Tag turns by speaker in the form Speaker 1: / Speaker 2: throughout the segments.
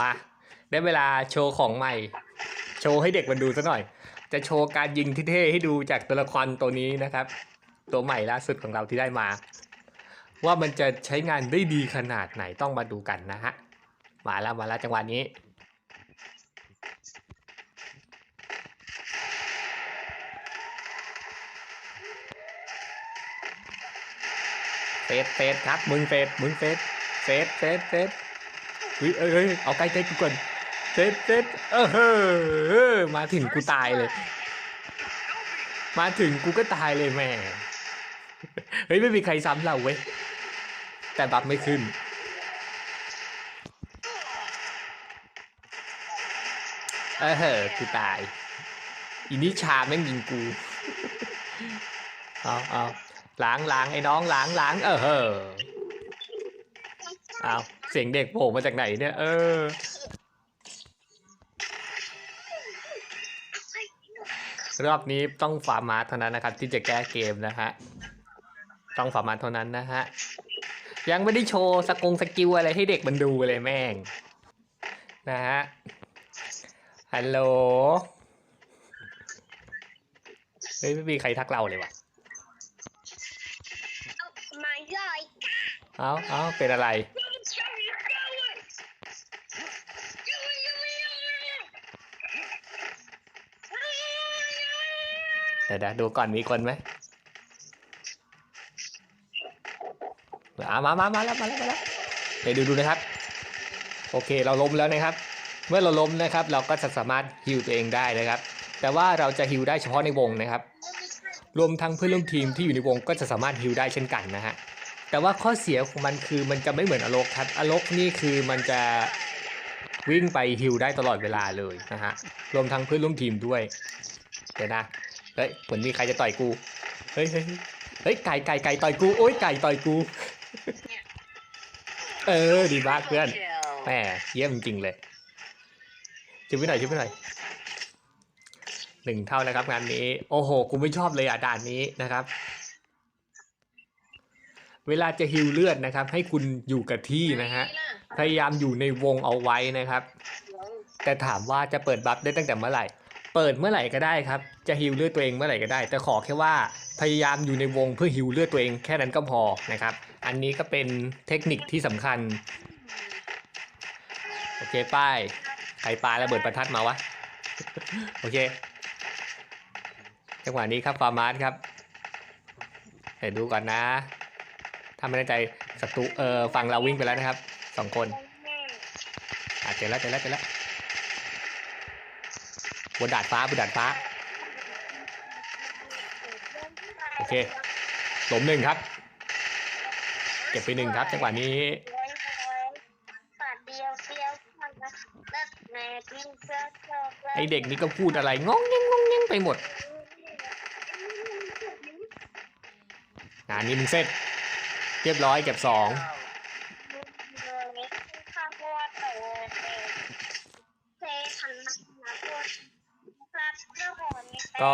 Speaker 1: มา ได้เวลาโชว์ของใหม่ โชว์ให้เด็กมันดูซะหน่อย จะโชว์การยิงที่เท่ให้ดูจากตัวละครตัวนี้นะครับ ตัวใหม่ล่าสุดของเราที่ได้มา ว่ามันจะใช้งานได้ดีขนาดไหนต้องมาดูกันนะฮะ มาแล้วมาแล้วจังหวะนี้เฟสเฟสครับมึงเฟสมึงเฟสเฟสเฟสเฟส ฮ้ยเอ้ยเอ้ยเอาใกล้ใกล้กูก่อนเฟสเฟสเออเฮ้อมาถึงกูตายเลย มาถึงกูก็ตายเลยแม่เฮ้ยไม่มีใครซ้ำเราเว้ยแต่บัฟไม่ขึ้น เออเฮ้อกูตายอีนี่ชาแม่งยิงกูเอาเอาล้างล้างไอ้น้องล้างล้างเออเฮ้อเอา เสียงเด็กโผล่มาจากไหนเนี่ย เออ รอบนี้ต้องฟาร์มาเท่านั้นนะครับ ที่จะแก้เกมนะฮะ ต้องฟาร์มาเท่านั้นนะฮะ ยังไม่ได้โชว์สกงสกิลอะไรให้เด็กมันดูเลยแม่ง นะฮะ ฮัลโหล เฮ้ยไม่มีใครทักเราเลยว่ะ
Speaker 2: มาย่อย
Speaker 1: เอ้าเอ้าเป็นอะไร เดี๋ยวนะดูก่อนมีคนไหมอ่ามามามาแล้วมาแล้วมาแล้วเดี๋ยวดูดูนะครับ โอเคเราล้มแล้วนะครับ เมื่อเราล้มนะครับ เราก็จะสามารถฮิวตัวเองได้นะครับ แต่ว่าเราจะฮิวได้เฉพาะในวงนะครับ รวมทั้งเพื่อนร่วมทีมที่อยู่ในวงก็จะสามารถฮิวได้เช่นกันนะฮะแต่ว่าข้อเสียของมันคือมันจะไม่เหมือนอโลกครับอโลกนี่คือมันจะวิ่งไปฮิวได้ตลอดเวลาเลยนะฮะรวมทั้งเพื่อนร่วมทีมด้วยเดี๋ยวนะ เฮ้ยเหมือนมีใครจะต่อยกู เฮ้ยเฮ้ยเฮ้ยไก่ไก่ไก่ต่อยกูโอ๊ยไก่ต่อยกู เออดีมากเพื่อนแหมเยี่ยมจริงๆเลยชิบไปหน่อยชิบไปหน่อยหนึ่งเท่านะครับงานนี้ โอ้โหกูไม่ชอบเลยอะด่านนี้นะครับ เวลาจะฮิวเลือดนะครับ ให้คุณอยู่กับที่นะฮะพยายามอยู่ในวงเอาไว้นะครับ แต่ถามว่าจะเปิดบัฟได้ตั้งแต่เมื่อไหร่ เปิดเมื่อไหร่ก็ได้ครับ จะฮิวเลือดตัวเองเมื่อไหร่ก็ได้ แต่ขอแค่ว่าพยายามอยู่ในวงเพื่อฮิวเลือดตัวเองแค่นั้นก็พอนะครับ อันนี้ก็เป็นเทคนิคที่สำคัญ โอเคป้ายใครปาระเบิดประทัดมาวะ โอเค จังหวะนี้ครับฟาร์มาร์ครับเดี๋ยวดูก่อนนะถ้าไม่แน่ใจศัตรูเออฝั่งเราวิ่งไปแล้วนะครับสองคนอะเจอแล้วเจอแล้วเจอแล้ว บนดาดฟ้าบนดาดฟ้า โอเคหลมหนึ่งครับ เก็บไปหนึ่งครับจังหวะนี้
Speaker 2: ปาดเดียวเดียวแบบแม่กินเสื้อเสื้อ
Speaker 1: ไอเด็กนี่ก็พูดอะไรงงเงงงงเงงไปหมดงานนี้มึงเสร็จ เรียบร้อยเก็บสอง
Speaker 2: ข้าวโพดเออเซขันมาโพดรับเจ้าของนี่
Speaker 1: ก็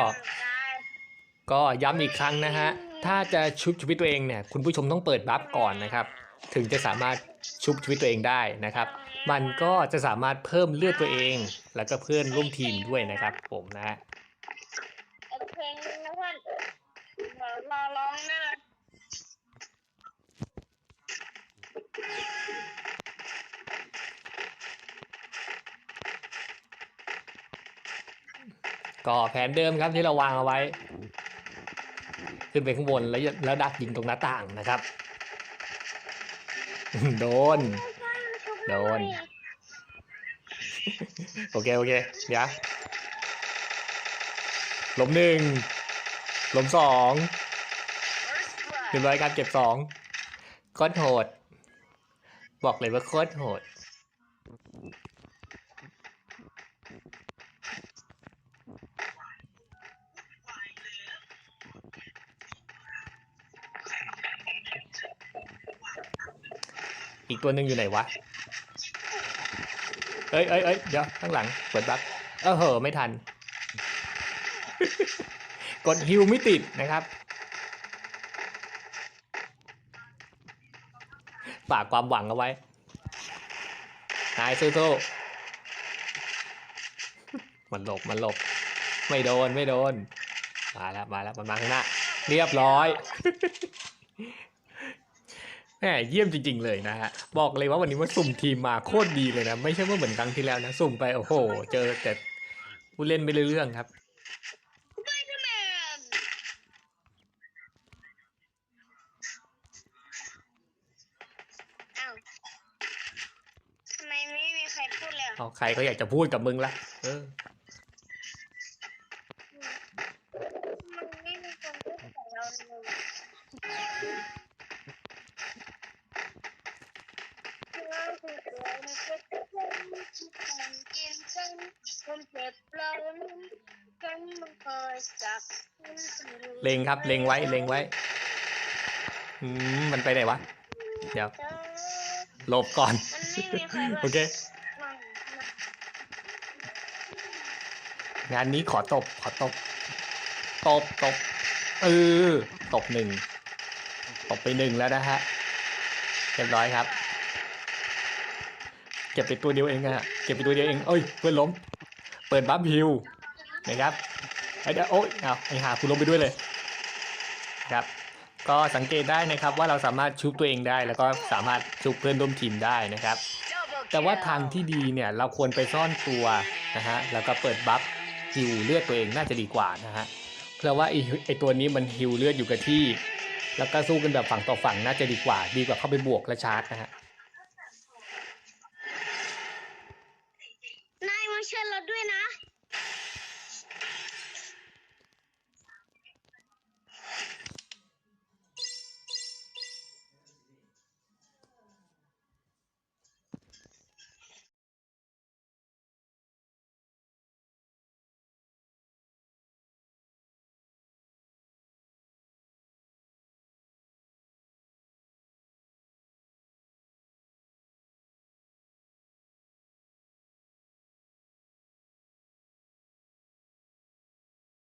Speaker 1: ก็ย้ำอีกครั้งนะฮะ ถ้าจะชุบชีวิตตัวเองเนี่ย คุณผู้ชมต้องเปิดบัฟก่อนนะครับ ถึงจะสามารถชุบชีวิตตัวเองได้นะครับ มันก็จะสามารถเพิ่มเลือดตัวเอง แล้วก็เพื่อนร่วมทีมด้วยนะครับผมนะฮะ
Speaker 2: เพลงนะเพื่อนรอร้องนะ
Speaker 1: ก็แผนเดิมครับที่เราวางเอาไว้ ขึ้นไปข้างบนแล้วแล้วดักยิงตรงหน้าต่างนะครับ โดน โดน โอเค โอเค เดี๋ยวลมหนึ่งลมสองเรียบร้อยการเก็บสองโคตรโหด บอกเลยว่าโคตรโหด อีกตัวหนึ่งอยู่ไหนวะ เอ้ยเอ้ยเอ้ยเดี๋ยวข้างหลังเปิดบัฟเออเหอไม่ทัน กดฮิวไม่ติดนะครับ ฝากความหวังเอาไว้ นายสู้ๆมันหลบ มันหลบ ไม่โดน ไม่โดน มาแล้ว มาแล้ว มันมาข้างหน้า เรียบร้อย แหมเยี่ยมจริง ๆ เลยนะฮะ บอกเลยว่าวันนี้ว่าสุ่มทีมมาโคตรดีเลยนะ ไม่ใช่ว่าเหมือนครั้งที่แล้วนะ สุ่มไปโอ้โห เจอแต่ผู้เล่นไม่รู้เรื่องครับ
Speaker 2: สไปเดอร์แมนอ้าวทำไมไม่มีใครพูดเลยอะ
Speaker 1: เอาใครก็อยากจะพูดกับมึงละเอ
Speaker 2: อ ยจับ
Speaker 1: เล็งครับ เล็งไว้ เล็งไว้ อืม มันไปไหนวะ เดี๋ยวหลบก่อน
Speaker 2: มันไม่มีใครมา
Speaker 1: โอเค
Speaker 2: ฟัง
Speaker 1: งานนี้ขอตบ ขอตบ ตบ ตบ เออ ตบหนึ่ง ตบไปหนึ่งแล้วนะฮะ เรียบร้อยครับ เก็บไปตัวเดียวเองอะเก็บไปตัวเดียวเอง เอ้ย เพื่อนล้ม เปิดบัฟฮิวนะครับ ไอ้เดี๋ยวโอ๊ยเอาไอ้หาคุณล้มไปด้วยเลยครับก็สังเกตได้นะครับว่าเราสามารถชุบตัวเองได้ แล้วก็สามารถชุบเพื่อนร่วมทีมได้นะครับ แต่ว่าทางที่ดีเนี่ยเราควรไปซ่อนตัวนะฮะแล้วก็เปิดบัฟฮิวเลือดตัวเองน่าจะดีกว่านะฮะเพราะว่าไอไอตัวนี้มันฮิวเลือดอยู่กับที่ แล้วก็สู้กันแบบฝั่งต่อฝั่งน่าจะดีกว่า ดีกว่าเข้าไปบวกและชาร์จนะฮะ
Speaker 2: นายมาเชิญเราด้วยนะ